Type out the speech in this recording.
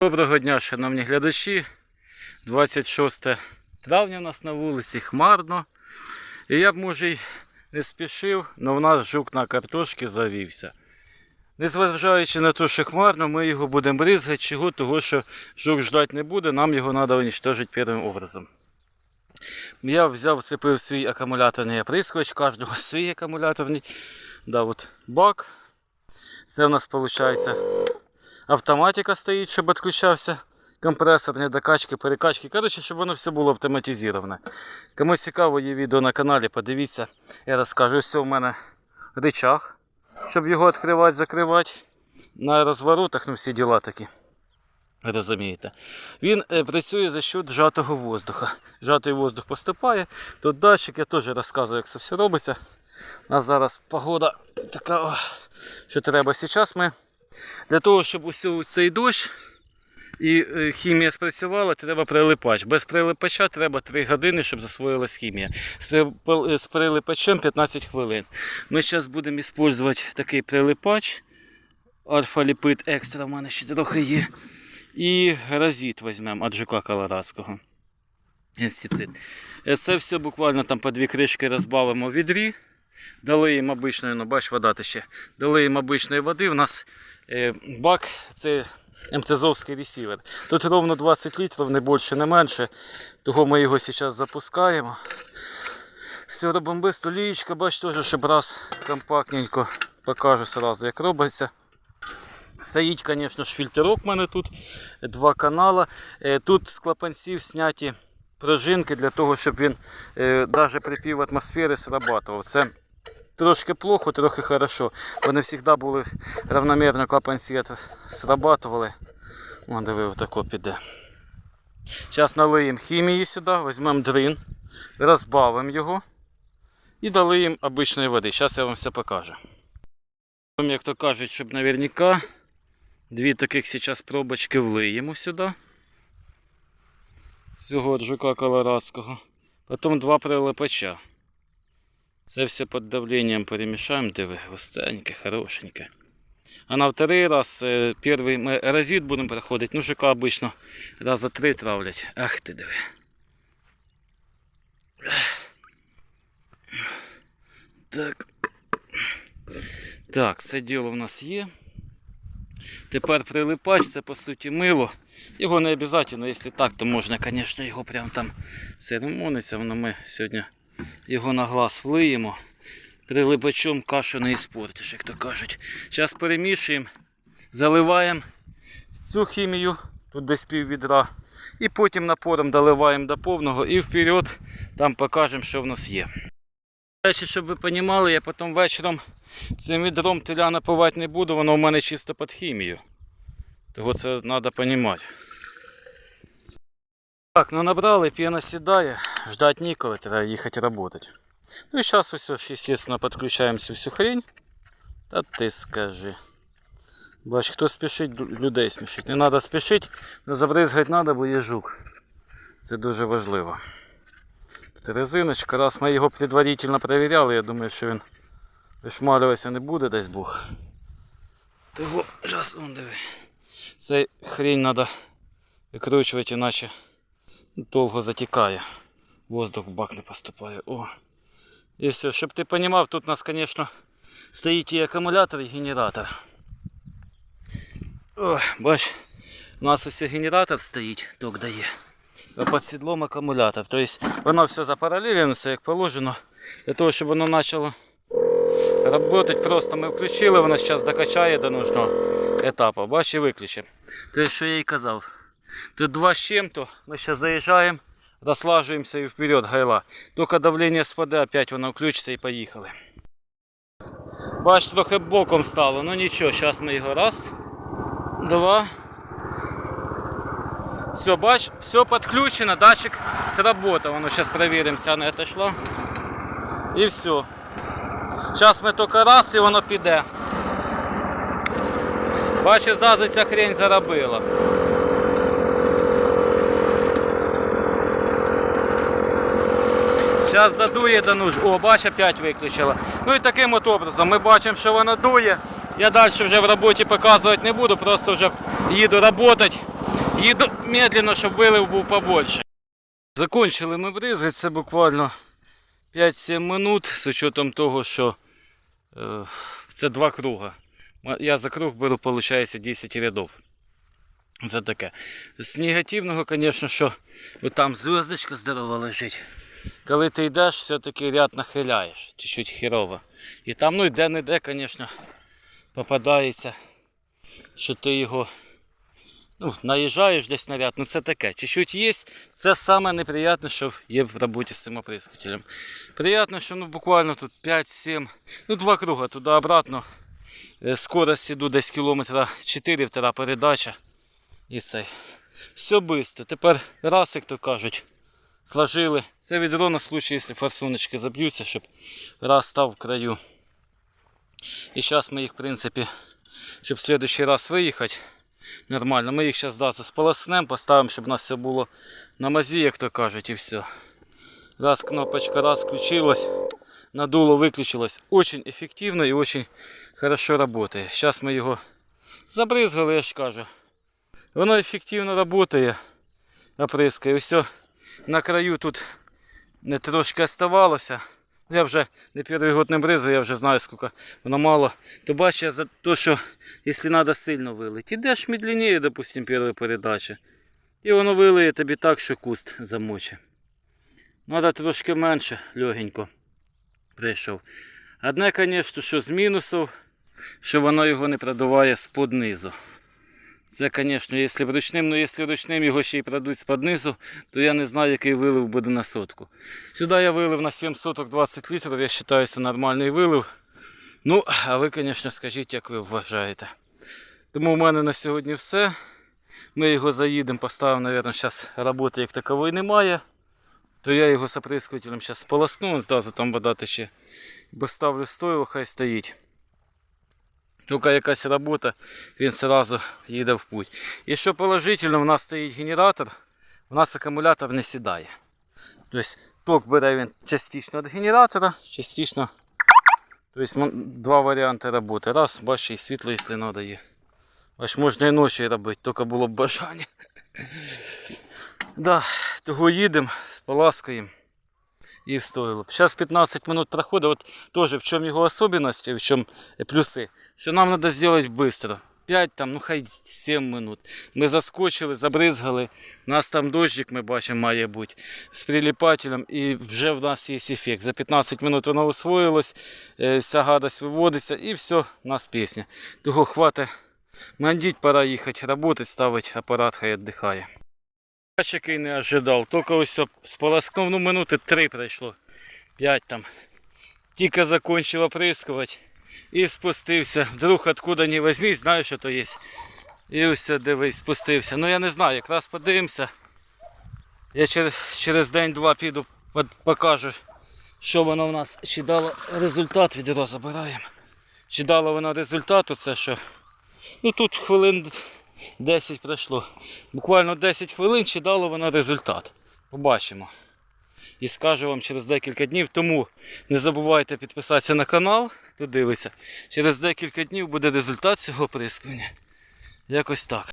Доброго дня, шановні глядачі. 26 травня у нас на вулиці, хмарно. І я б може й не спішив, але в нас жук на картошки завівся. Незважаючи на те, що хмарно, ми його будемо бризгати, чого, того що жук ждати не буде, нам його треба уничтожити першим образом. Я взяв, вцепив свій акумуляторний оприскувач, кожного свій акумуляторний. Да, от бак. Це у нас виходить автоматика стоїть, щоб відключався компресор, не докачки, перекачки. Коротше, щоб воно все було автоматизоване. Кому цікаво, є відео на каналі, подивіться, я розкажу. Ось у мене рычаг, щоб його відкривати, закривати. На розворотах, ну всі діла такі. Розумієте. Він е, працює за счет жатого воздуха. Жатий воздух поступає. Тут датчик, я теж розказую, як це все робиться. У нас зараз погода така, що треба. Зараз ми для того, щоб усю цей дощ і е, хімія спрацювала, треба прилипач. Без прилипача треба 3 години, щоб засвоїлась хімія. З прилипачем 15 хвилин. Ми зараз будемо використовувати такий прилипач. Альфа-ліпид екстра в мене ще трохи є. І разіт візьмемо від ЖК Колорадського. Інстицид. Е, Це все буквально там по дві кришки розбавимо в відрі. Дали їм обичної, ну бач, вода тече. Дали їм обичної води. У нас е, бак це МТЗовський ресівер. Тут ровно 20 літрів, не більше, не менше. Того ми його зараз запускаємо. Все робимо без лієчка, бач теж, щоб раз компактненько покажу сразу, як робиться. Стоїть, звісно ж, фільтрок в мене тут, два канала. Е, Тут з клапанців зняті пружинки для того, щоб він навіть при пів атмосфери срабатував. Це трошки плохо, трохи хорошо. Вони завжди були равномірно клапанці срабатували. Вон диви, отако піде. Зараз налиємо хімії сюди, візьмемо дрин, розбавимо його і долиємо обичної води. Зараз я вам все покажу. Як то кажуть, щоб наверняка дві таких зараз пробочки влиємо сюди. З цього от жука колорадського. Потім два прилипача. Це все під давленням перемішаємо, диви, густеньке, хорошеньке. А на второй раз, е, перший ми разит будемо проходити, ну жука обично раза три травлять. Ах ти диви. Так. Так, це діло в нас є. Тепер прилипач, це по суті мило. Його не обов'язково, якщо так, то можна, звісно, його прям там церемониться. Воно ми сьогодні його на глаз влиємо. Прилипачом кашу не іспортиш, як то кажуть. Зараз перемішуємо, заливаємо цю хімію, тут десь пів відра. І потім напором доливаємо до повного і вперед там покажемо, що в нас є. Речі, щоб ви розуміли, я потім вечором цим відром теля напивати не буду, воно в мене чисто під хімію. Того це треба розуміти. Так, ну набрали, п'яна сідає, ждать ніколи, треба їхати працювати. Ну і зараз ось, естественно, підключаємо цю всю хрень. Та ти скажи. Бач, хто спішить, людей смішить. Не треба спішити, але забризгати треба, бо є жук. Це дуже важливо. Резиночка, раз ми його предварительно перевіряли, я думаю, що він вишмалюватися не буде, дасть Бог. Того, зараз, он диви. Цей хрень треба викручувати, іначе довго затікає. Воздух в бак не поступає. О. І все, щоб ти розумів, тут у нас, звісно, стоїть і акумулятор, і генератор. О, бач, у нас ось генератор стоїть, ток дає. А під сідлом акумулятор. Тобто воно все запаралелено, все як положено. Для того, щоб воно почало працювати, просто ми включили, воно зараз докачає до нужного етапу. Бач і виключимо. Тобто, що я і казав. Тут два з чим-то, ми зараз заїжджаємо, розслажуємося і вперед гайла. Тільки давлення спаде, опять воно включиться і поїхали. Бач, трохи боком стало, ну нічого, зараз ми його раз, два. Все, бач, все подключено, датчик сработал. Ну, сейчас проверим, вся не отошла. І все. Зараз ми тільки раз і воно піде. Бачиш, зразу ця хрень заробила. Зараз додує до. О, бач, опять виключила. Ну і таким от образом ми бачимо, що воно дує. Я далі вже в роботі показувати не буду, просто вже їду працювати. Їду медленно, щоб вилив був побольше. Закончили ми бризгати, це буквально 5-7 минут, з учетом того, що е, це два круга. Я за круг беру, виходить, 10 рядов. Це таке. З негативного, звісно, що там зв'язочка здорова лежить. Коли ти йдеш, все-таки ряд нахиляєш, чуть-чуть хірово. І там, ну де-не-де, звісно, попадається, що ти його ну, наїжджаєш десь на ряд, ну це таке. Чуть-чуть є, це саме неприємне, що є в роботі з цим оприскувачем. Приємно, що ну, буквально тут 5-7, ну два круга туди-обратно. Е, Скорость іду десь кілометра 4, втора передача. І цей. Все швидко. Тепер раз, як то кажуть, сложили. Це відро на случай, якщо форсуночки заб'ються, щоб раз став в краю. І зараз ми їх, в принципі, щоб в следующий раз виїхати нормально, ми їх зараз да, сполоснемо, поставимо, щоб у нас все було на мазі, як то кажуть, і все. Раз кнопочка раз включилась, надуло выключилось. Очень эффективно и очень хорошо работает. Сейчас мы його забризгали, я ж кажу. Воно ефективно работає, оприскає. Все на краю тут не трошки оставалося. Я вже не перший год не бризаю, я вже знаю, скільки воно мало. То бачиш, я за те, що якщо треба сильно вилити, ідеш медленніше, допустим, першої передачі. І воно вилиє тобі так, що куст замочить. Треба трошки менше, легенько прийшов. Одне, звісно, що з мінусів, що воно його не продуває з-под низу. Це, звісно, якщо ручним, ну якщо ручним його ще й продуть з-под то я не знаю, який вилив буде на сотку. Сюди я вилив на 7 соток 20 літрів, я вважаю, це нормальний вилив. Ну, а ви, звісно, скажіть, як ви вважаєте. Тому в мене на сьогодні все. Ми його заїдемо, поставимо, мабуть, зараз роботи як такової немає. То я його з оприскувателем зараз сполосну, зразу там вода тече. Бо ставлю стойло, хай стоїть. Тільки якась робота, він одразу їде в путь. І що положительно, в нас стоїть генератор, у нас акумулятор не сідає. Тобто ток бере він частично від генератора, частично. Тобто два варіанти роботи. Раз, бачиш, і світло, якщо треба є. Бач, можна і ночі робити, тільки було б бажання. Да, того їдемо, споласкаємо і встоїло. Зараз 15 минут проходить. От теж в чому його особливості, в чому плюси. Що нам треба зробити швидко. 5 там, ну хай 7 минут. Ми заскочили, забризгали. У нас там дощик, ми бачимо, має бути з приліпателем, і вже в нас є ефект. За 15 минут воно усвоїлось, е, вся гадость виводиться і все, у нас пісня. Того хватить мандіть, пора їхати, працювати, ставити апарат, хай віддихає. Який не ожидав. Тільки ось сполоскнув, ну минути три пройшло. П'ять там. Тільки закончив оприскувати. І спустився. Вдруг откуда не візьмись, знаю, що то є. І ось дивись, спустився. Ну я не знаю, якраз подивимося. Я через, через день-два піду, покажу, що воно в нас. Чи дало результат, відео забираємо. Чи дало воно результат, це що. Ну тут хвилин 10 пройшло. Буквально 10 хвилин чи дало вона результат. Побачимо. І скажу вам через декілька днів. Тому не забувайте підписатися на канал, хто дивиться. Через декілька днів буде результат цього прискування. Якось так.